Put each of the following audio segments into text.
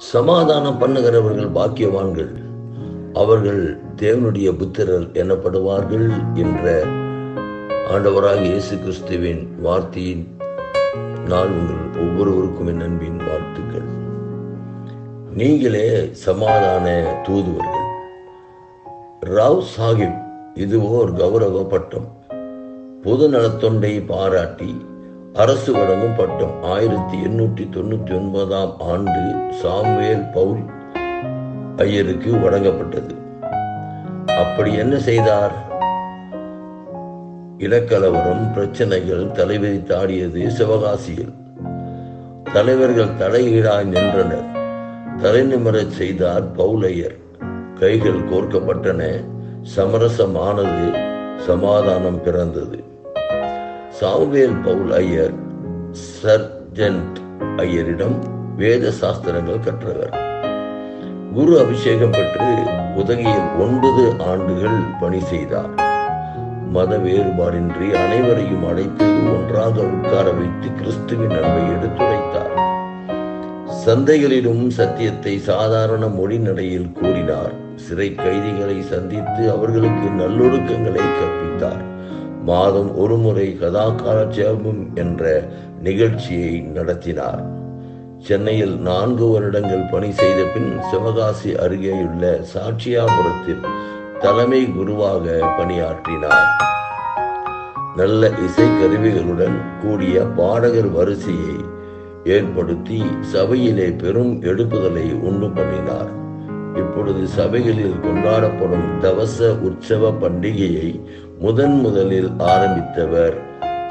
சமாதானம் பண்ணுகிறவர்கள் பாக்கியவான்கள். அவர்கள் தேவனுடைய புத்திரர் எனப்படுவார்கள் என்ற ஆண்டவராக இயேசு கிறிஸ்துவின் வார்த்தையின் நான் உங்கள் ஒவ்வொருவருக்கும் என் அன்பின் வாழ்த்துக்கள். நீங்களே சமாதான தூதுவர்கள். ராவ் சாஹிப் இதுவோ ஒரு கௌரவ பட்டம். பொது நலத்தொண்டை பாராட்டி அரசு வழங்கும் பட்டம் ஆயிரத்தி எண்ணூற்றி தொண்ணூற்றி ஒன்பதாம் ஆண்டு சாமுவேல் பவுல் ஐயருக்கு வழங்கப்பட்டது. அப்படி என்ன செய்தார்? இனக்கலவரம் பிரச்சனைகள் தலைவிரித்தாடியது சிவகாசியில். தலைவர்கள் தலையீடாய் நின்றனர். தலைநிமரச் செய்தார் பவுலையர். கைகள் கோர்க்கப்பட்டன. சமரசமானது சமாதானம் பிறந்தது. சாமுவேல் பவுல் ஐயர் சர்ஜென்ட் ஐயரிடம் வேத சாஸ்திரங்கள் கற்றவர். குரு அபிஷேகம் பெற்று உதகிய ஒன்பது ஆண்டுகள் பணி செய்தார். மத வேறுபாடின்றி அனைவரையும் அழைத்து ஒன்றாக உட்கார வைத்து கிறிஸ்துவின் அன்பை எடுத்துரைத்தார். சந்தைகளிலும் சத்தியத்தை சாதாரண மொழி நடையில் கூறினார். சிறை கைதிகளை சந்தித்து அவர்களுக்கு நல்லொழுக்கங்களை கற்பித்தார். மாதம் ஒருமுறை கதாகாலட்சேபம் என்ற நிகழ்ச்சியை நடத்தினார். சென்னையில் நான்கு வருடங்கள் பணி செய்த பின் சிவகாசி அருகேயுள்ள சாட்சியாபுரத்தில் தலைமை குருவாக பணியாற்றினார். நல்ல இசைக்கருவிகளுடன் கூடிய பாடகர் வரிசையை ஏற்படுத்தி சபையிலே பெரும் எடுப்புதலை உண்டு பண்ணினார். இப்பொழுது சபைகளில் கொண்டாடப்படும் தவச உற்சவ பண்டிகையை முதன் முதலில் ஆரம்பித்தவர்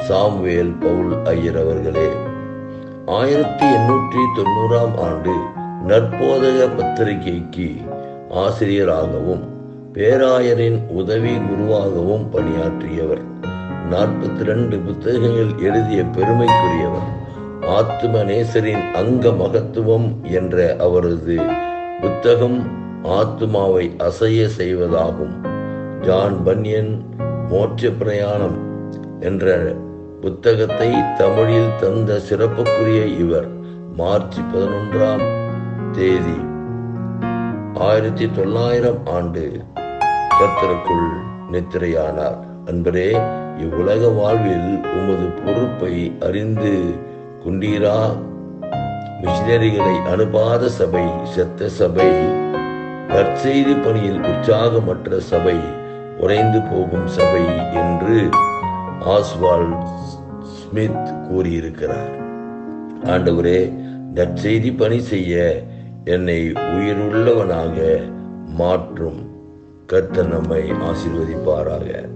சாம்வேல் பவுல் ஐயர் அவர்களே. ஆயிரத்தி எண்ணூற்றி தொண்ணூறாம் ஆண்டு நற்போதக பத்திரிகைக்கு ஆசிரியராகவும் பேராயரின் உதவி குருவாகவும் பணியாற்றியவர். நாற்பத்தி ரெண்டு புத்தகங்கள் எழுதிய பெருமைக்குரியவர் ஆத்தும நேசரின் அங்க மகத்துவம் என்ற அவரது புத்தகம் ஆத்துமாவை அசைய செய்வதாகும். ஜான் பன்யன் மோட்ச பிரயாணம் என்ற புத்தகத்தை தமிழில் தந்த சிறப்புக்குரிய இவர் மார்ச் பதினொன்றாம் தேதி. ஆயிரத்தி தொள்ளாயிரம் ஆண்டு கர்த்தருக்குள் நித்திரையானார். அன்பரே இவ்வுலக வாழ்வில் உமது பொறுப்பை அறிந்து கொண்டீரா? மிஷினரிகளை அனுபாத சபை செத்த சபை நற்செய்தி பணியில் உற்சாகமற்ற சபை உறைந்து போகும் சபை என்று ஆஸ்வால் ஸ்மித் கூறியிருக்கிறார். ஆண்டவரே நற்செய்தி பணி செய்ய என்னை உயிருள்ளவனாக மாற்றும். கர்த்தர் நம்மை ஆசீர்வதிப்பாராக.